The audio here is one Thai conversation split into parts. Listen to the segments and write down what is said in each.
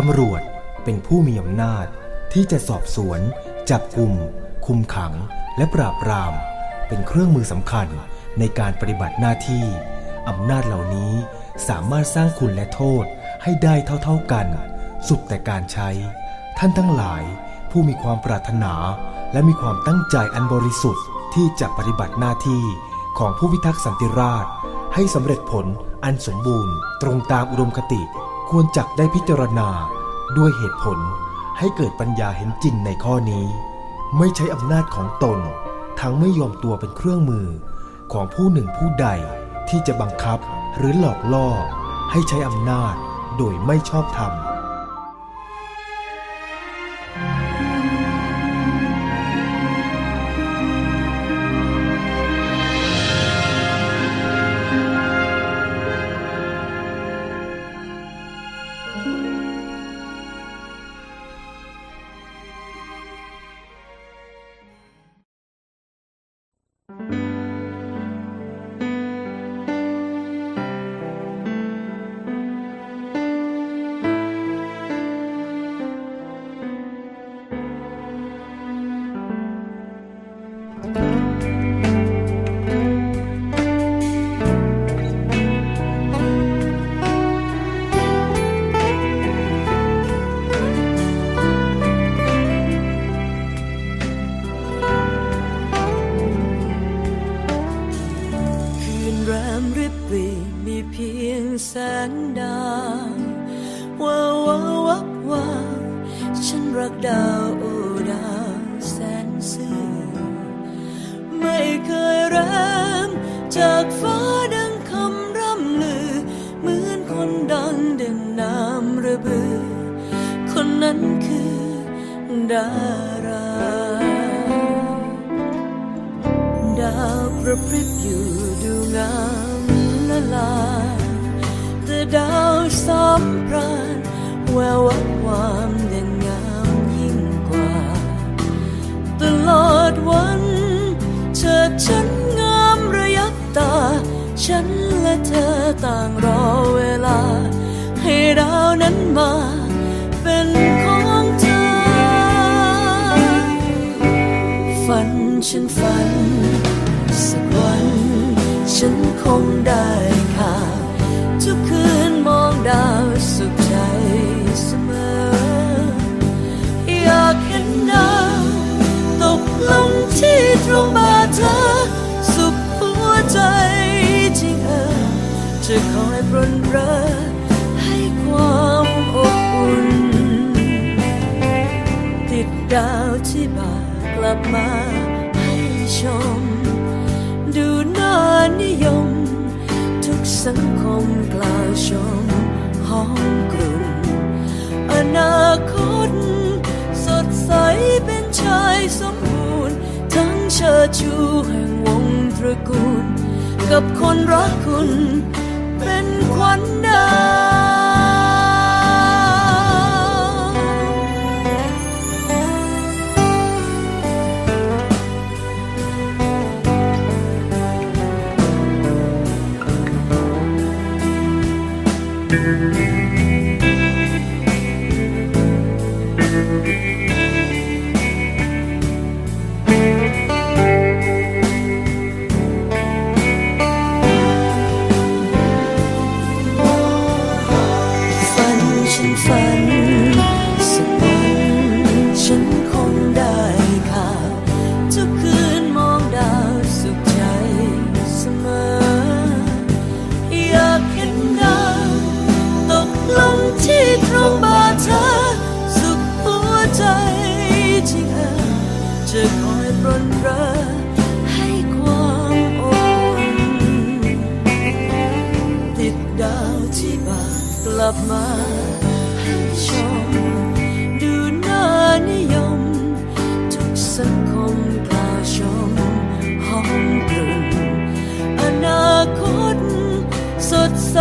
ตำรวจเป็นผู้มีอำนาจที่จะสอบสวน จับกลุ่ม คุมขัง และปราบปราม เป็นเครื่องมือสำคัญในการปฏิบัติหน้าที่ อำนาจเหล่านี้สามารถสร้างคุณและโทษให้ได้เท่าๆกัน สุดแต่การใช้ ท่านทั้งหลายผู้มีความปรารถนาและมีความตั้งใจอันบริสุทธิ์ที่จะปฏิบัติหน้าที่ของผู้พิทักษ์สันติราษฎร์ให้สำเร็จผลอันสมบูรณ์ตรงตามอุดมคติ ควรจักได้พิจารณาด้วยเหตุผลให้เกิดปัญญาเห็นจริงในข้อนี้ ไม่ใช้อำนาจของตน ทั้งไม่ยอมตัวเป็นเครื่องมือของผู้หนึ่งผู้ใดที่จะบังคับหรือหลอกล่อ ให้ใช้อำนาจโดยไม่ชอบธรรม นแรมริบหรีมีเพียงแสงดาวว้าวว้าววับวาฉันรักดาวโอ้ดาวแสนซื่อไม่เคยแรมจากฟ้าดังคำร่ำลือ เหมือนคนดังเด่นน้ำระเบือ คนนั้นคือดาร แวววับวามเด่นงามยิ่งกว่า ตลอดวันเชิดฉันงามระยับตา ฉันและเธอต่างรอเวลา ให้ดาวนั้นมาเป็นของเธอ ฝันฉันฝัน สักวัน ฉันคงได้ข่าวทุกคืนมองดาว ที่ตรงบาเธอ สุขหัวใจจริงเออจะคอยปรนเรอให้ความอบอุ่น ติดดาวที่บ่ากลับมาให้ชม ดูน่านิยม ทุกสังคมกล่าวชมหอมกลุ่นอนาคต เชิดชูแห่งวงตระกูล กับคนรักคุณเป็นขวัญดาว รนเรอให้ความอบอุ่นติดดาวที่บานกลับมาให้ชม ดูน่านิยม ทุกสังคมกล่าชมห้อมกลุ่นอนาคต สดใส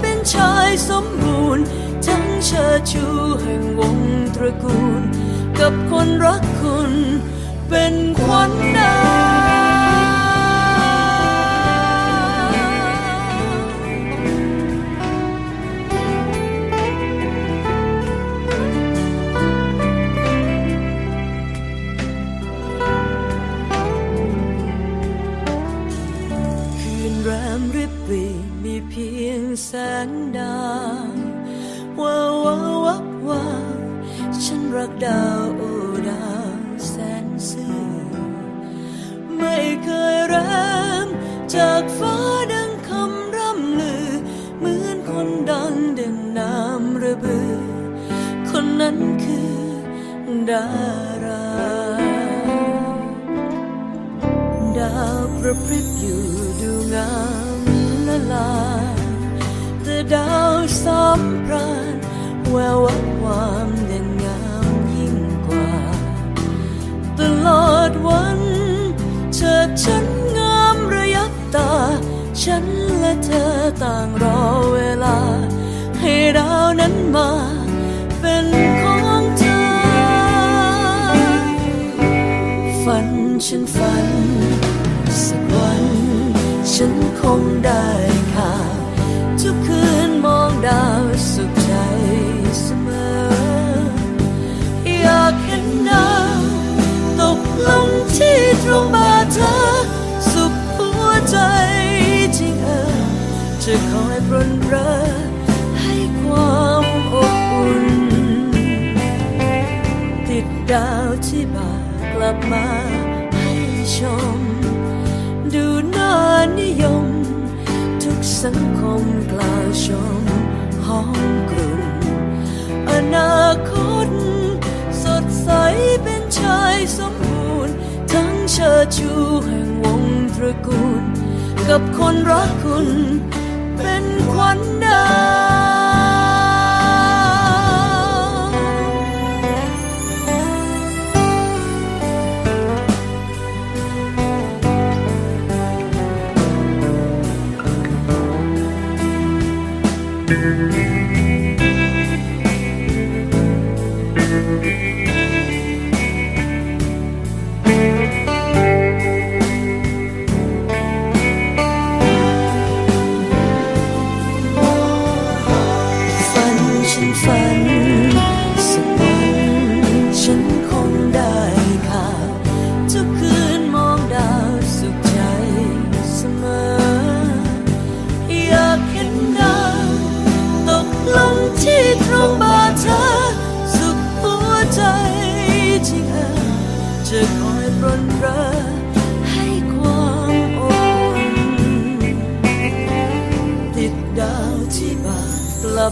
เป็นชายสมบูรณ์ ทั้งเชิดชูแห่งวงตระกูล กับคนรักคุณ เป็นขวัญดาแรมริบรีมีเพียงแสงดาวว้าววับวาฉันรักดาวโอ แสนซื่อไม่เคยแรมจากฟ้าดังคำร่ำลือ เหมือนคนดังเด่นน้ำระเบือ คนนั้นคือดารา ดาวกระพริบอยู่ดูงามละลายแต่ดาวสามพรานแวววับวางาม ดวันเชิดฉันงามระยับตา ฉันและเธอต่างรอเวลา ให้ดาวนั้นมาเป็นของเธอ ฝันฉันฝัน สักวัน ฉันคงได้ข่าวทุกคืนมองดาวสุขใจเสม ที่ตรงบาเธอ สุขหัวใจจริงเออจะคอยปรนเรอให้ความอบอุ่น ติดดาวที่บ่ากลับมาให้ชม ดูน่านิยม ทุกสังคมกล่าวชมห้องกลุ่มอนาคต เชิดชูแห่งวงตระกูล กับคนรักคุณเป็นขวัญดาว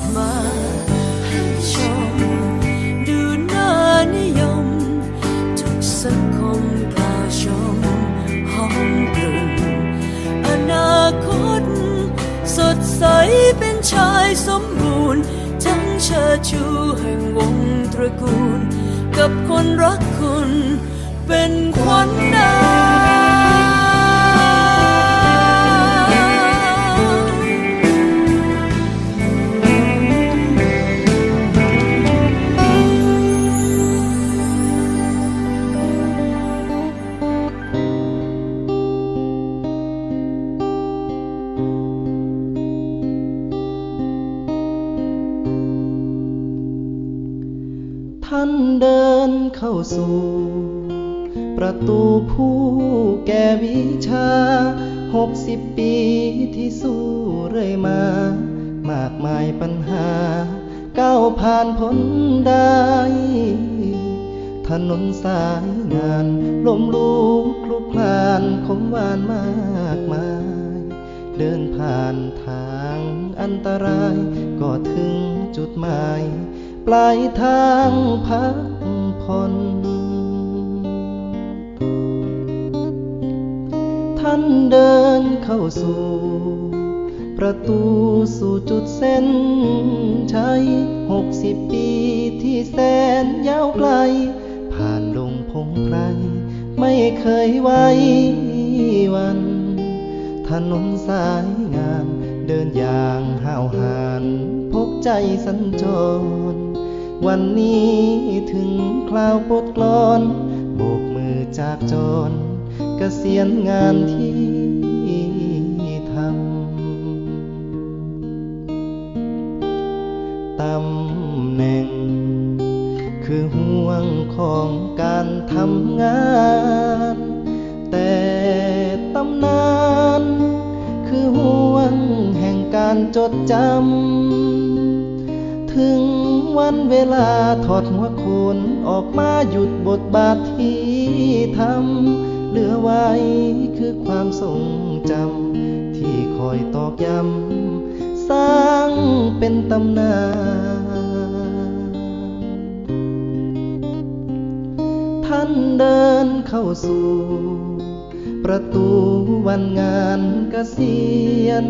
ับมาให้ชม ดูน่านิยม ทุกสังคมกล่าวชมห้องกลุ่มอนาคต สดใสเป็นชายสมบูรณ์ ทั้งเชิดชูแห่งวงตระกูล กับคนรักคุณ ท่านเดินเข้าสู่ ประตูผู้แก่วิชาหกสิบปีที่สู้เรื่อยมา มากมายปัญหา ก้าวผ่านพ้นได้ ถนนสายงานลมลุกคลุกคลานคมหวานมากมาย เดินผ่านทางอันตราย ปลายทางพักผ่อนท่านเดินเข้าสู่ ประตูสู่จุดเส้นชัยหกสิบปีที่แสนยาวไกล ผ่านดงพงไพรไม่เคยไว้วัน ถนนสายงานเดินอย่างห้าวหาญพบใจสัญจร วันนี้ถึงคราวปลดกลอนโบกมือจากจรเกษียณงานที่ทำตำแหน่ง คือห่วงของการทำงาน แต่ตำนาน คือห่วงแห่งการการจดจำถึง วันเวลาถอดหัวโขนออกมาหยุดบทบาทที่ทำเหลือไว้คือความทรงจำที่คอยตอกย้ำสร้างเป็นตำนานท่านเดินเข้าสู่ ประตูวันงานเกษียณ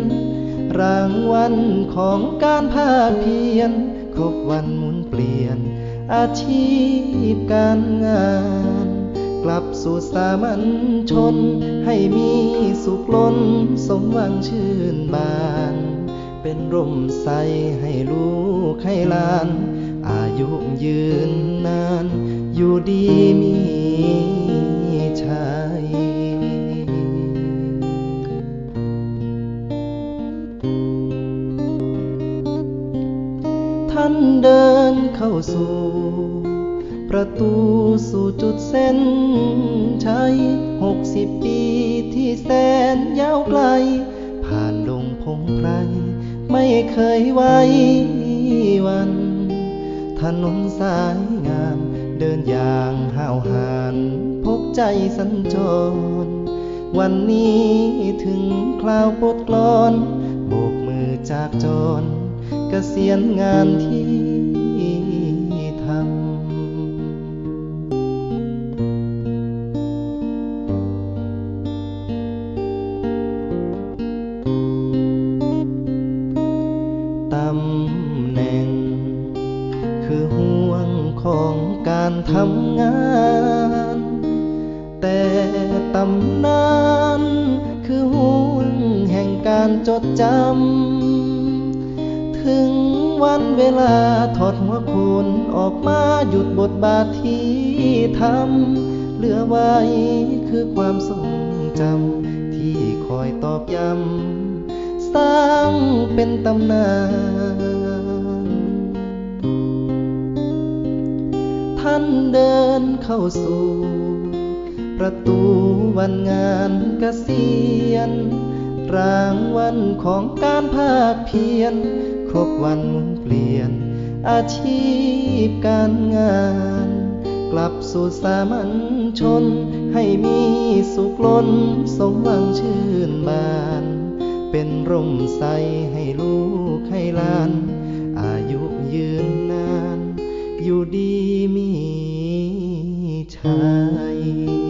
รางวัลของการภาคเพียร ครบวันหมุนเปลี่ยน อาชีพการงาน กลับสู่สามัญชน ให้มีสุขล้นสมหวังชื่นบาน เป็นร่มใสให้ลูกให้หลาน อายุยืนนาน อยู่ดีมี เคยไว้วัน ถนนสายงานเดินอย่างห้าวหาญพบใจสัญจร วันนี้ถึงคราวปลดกลอนโบกมือจากจรเกษียณงานที่ ที่ทำเหลือไว้คือความทรงจำที่คอยตอกย้ำสร้างเป็นตำนานท่านเดินเข้าสู่ ประตูวันงานเกษียณรางวัลของการภาคเพียรครบวันหมุนเปลี่ยนอาชีพการงาน กลับสู่สามัญชน ให้มีสุขล้นสมหวังชื่นบาน เป็นร่มใสให้ลูกให้หลาน อายุยืนนาน อยู่ดีมีชัย